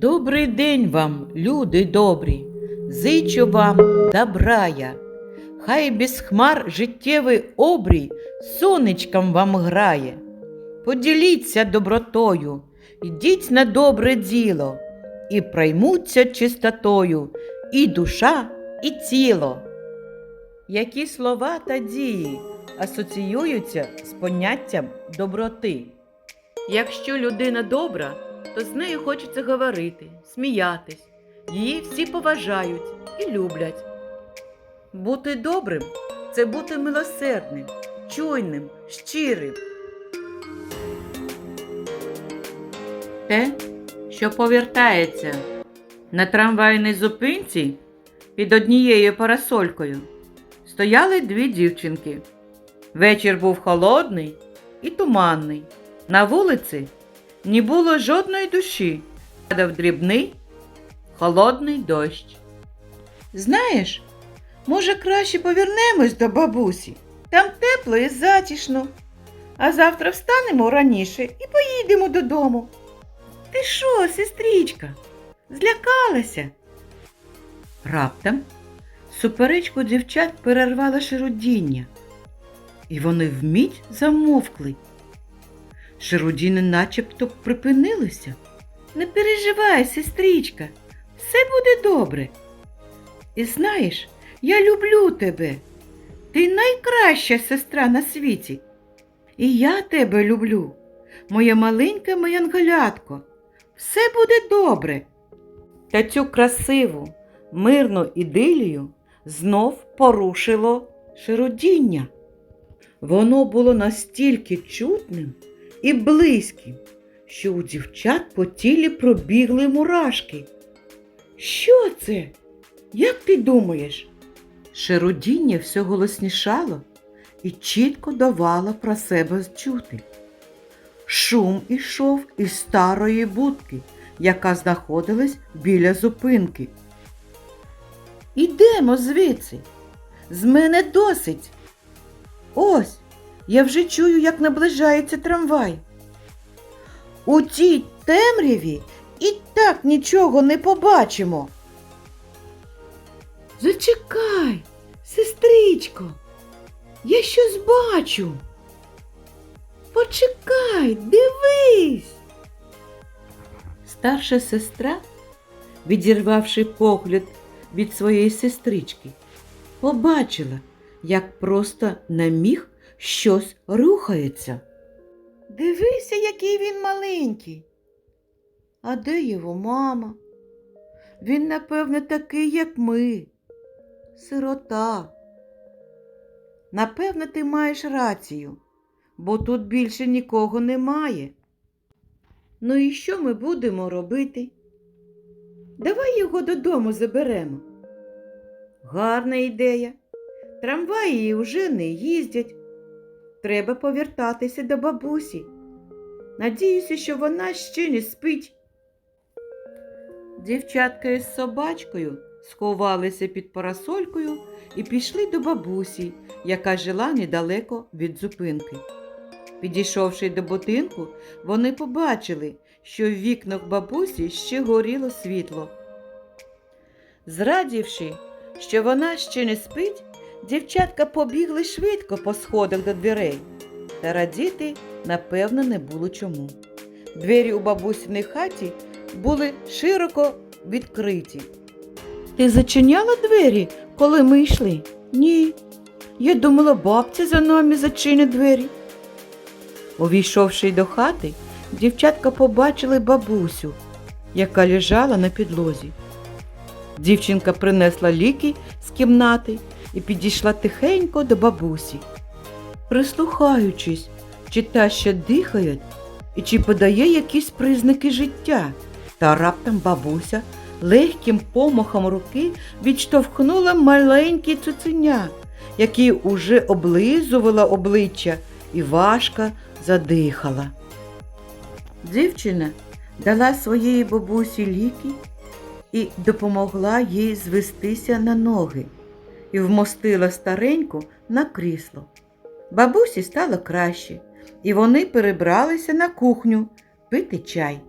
Добрий день вам, люди добрі, зичу вам добра я. Хай без хмар життєвий обрій сонечком вам грає. Поділіться добротою, йдіть на добре діло, і проймуться чистотою і душа, і тіло. Які слова та дії асоціюються з поняттям доброти? Якщо людина добра, то з нею хочеться говорити, сміятись. Її всі поважають і люблять. Бути добрим це бути милосердним, чуйним, щирим. Те, що повертається на трамвайній зупинці під однією парасолькою, стояли дві дівчинки. Вечір був холодний і туманний. На вулиці не було жодної душі. Падав дрібний, холодний дощ. Знаєш, може, краще повернемось до бабусі. Там тепло і затішно. А завтра встанемо раніше і поїдемо додому. Ти що, сестричка? Злякалася? Раптом суперечку дівчат перервало широдіння, і вони вмить замовкли. Широдіни начебто припинилися. Не переживай, сестричка, все буде добре. І знаєш, я люблю тебе. Ти найкраща сестра на світі. І я тебе люблю, моя маленька моянголятко. Все буде добре. Та цю красиву, мирну ідилію знов порушило широдіння. Воно було настільки чутним і близьким, що у дівчат по тілі пробігли мурашки. Що це? Як ти думаєш? Широдіння все голоснішало і чітко давало про себе чути. Шум ішов із старої будки, яка знаходилась біля зупинки. Ідемо звідси. З мене досить. Ось, я вже чую, як наближається трамвай. У тій темряві і так нічого не побачимо. Зачекай, сестричко, я щось бачу. Почекай, дивись. Старша сестра, відірвавши погляд від своєї сестрички, побачила, як просто на міг щось рухається. Дивися, який він маленький. А де його мама? Він, напевне, такий, як ми. Сирота. Напевне, ти маєш рацію, бо тут більше нікого немає. Ну і що ми будемо робити? Давай його додому заберемо. Гарна ідея. Трамваї вже не їздять. Треба повертатися до бабусі. Надіюся, що вона ще не спить. Дівчатка із собачкою сховалися під парасолькою і пішли до бабусі, яка жила недалеко від зупинки. Підійшовши до будинку, вони побачили, що в вікнах бабусі ще горіло світло. Зрадівши, що вона ще не спить, дівчатка побігли швидко по сходах до дверей, та радіти, напевно, не було чому. Двері у бабусіній хаті були широко відкриті. Ти зачиняла двері, коли ми йшли? Ні. Я думала, бабця за нами зачинить двері. Увійшовши до хати, дівчатка побачили бабусю, яка лежала на підлозі. Дівчинка принесла ліки з кімнати і підійшла тихенько до бабусі, прислухаючись, чи та ще дихає і чи подає якісь признаки життя. Та раптом бабуся легким помахом руки відштовхнула маленький цуценя, який уже облизувала обличчя і важко задихала. Дівчина дала своєї бабусі ліки і допомогла їй звестися на ноги і вмостила стареньку на крісло. Бабусі стало краще, і вони перебралися на кухню пити чай.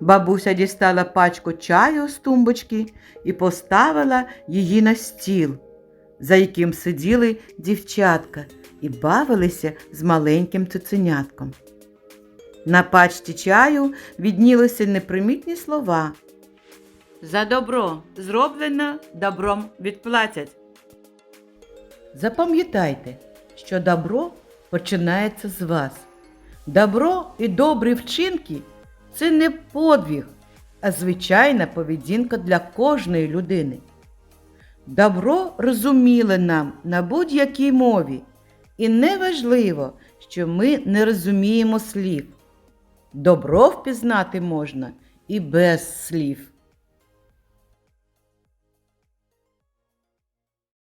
Бабуся дістала пачку чаю з тумбочки і поставила її на стіл, за яким сиділи дівчатка і бавилися з маленьким цуценятком. На пачці чаю віднілися непримітні слова. За добро зроблено, добром відплатять. Запам'ятайте, що добро починається з вас. Добро і добрі вчинки це не подвиг, а звичайна поведінка для кожної людини. Добро розуміле нам на будь-якій мові, і неважливо, що ми не розуміємо слів. Добро впізнати можна і без слів.